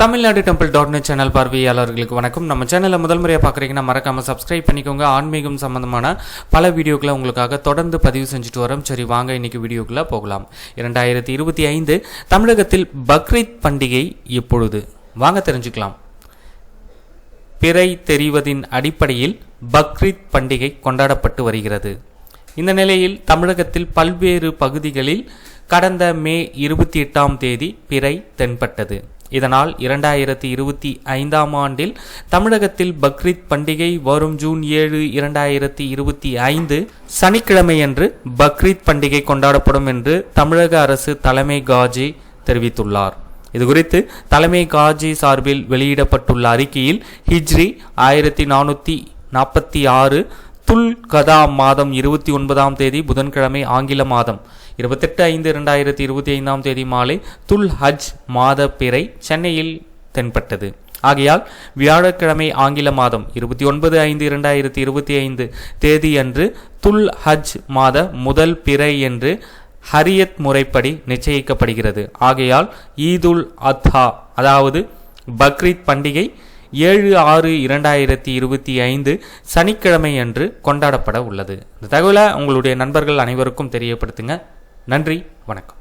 Tamil Nadu temple dot net channel பார்வையாளர்களுக்கு வணக்கம். நம்ம சேனலை முதல் முறையாக பார்க்குறீங்கன்னா மறக்காமல் சப்ஸ்கிரைப் பண்ணிக்கோங்க. ஆன்மீகம் சம்பந்தமான பல வீடியோக்களை உங்களுக்காக தொடர்ந்து பதிவு செஞ்சுட்டு வரோம். சரி வாங்க இன்னைக்கு வீடியோக்குள்ளே போகலாம். இரண்டாயிரத்தி இருபத்தி ஐந்து தமிழகத்தில் பக்ரீத் பண்டிகை எப்பொழுது? வாங்க தெரிஞ்சுக்கலாம். பிறை தெரிவதின் அடிப்படையில் பக்ரீத் பண்டிகை கொண்டாடப்பட்டு வருகிறது. இந்த நிலையில் தமிழகத்தில் பல்வேறு பகுதிகளில் கடந்த மே இருபத்தி எட்டாம் தேதி பிறை தென்பட்டது. இதனால் இரண்டாயிரத்தி இருபத்தி ஐந்தாம் ஆண்டில் தமிழகத்தில் பக்ரீத் பண்டிகை வரும் ஜூன் ஏழு இரண்டாயிரத்தி இருபத்தி ஐந்து சனிக்கிழமையன்று பக்ரீத் பண்டிகை கொண்டாடப்படும் என்று தமிழக அரசு தலைமை காஜி தெரிவித்துள்ளார். இதுகுறித்து தலைமை காஜி சார்பில் வெளியிடப்பட்டுள்ள அறிக்கையில் ஹிஜ்ரி ஆயிரத்தி நானூற்றி நாற்பத்தி ஆறு துல் கதா மாதம் இருபத்தி ஒன்பதாம் தேதி புதன்கிழமை ஆங்கில மாதம். இருபத்தெட்டு ஐந்து இரண்டாயிரத்தி இருபத்தி ஐந்தாம் தேதி மாலை துல் ஹஜ் மாத பிறை சென்னையில் தென்பட்டது. ஆகையால் வியாழக்கிழமை ஆங்கில மாதம் இருபத்தி ஒன்பது ஐந்து இரண்டாயிரத்தி இருபத்தி ஐந்து தேதி அன்று துல் ஹஜ் மாத முதல் பிறை என்று ஹரியத் முறைப்படி நிச்சயிக்கப்படுகிறது. ஆகையால் ஈதுல் அத்ஹா அதாவது பக்ரீத் பண்டிகை ஏழு ஆறு இரண்டாயிரத்தி இருபத்தி ஐந்து சனிக்கிழமை அன்று கொண்டாடப்பட உள்ளது. இந்த தகவலை உங்களுடைய நண்பர்கள் அனைவருக்கும் தெரியப்படுத்துங்க. நன்றி வணக்கம்.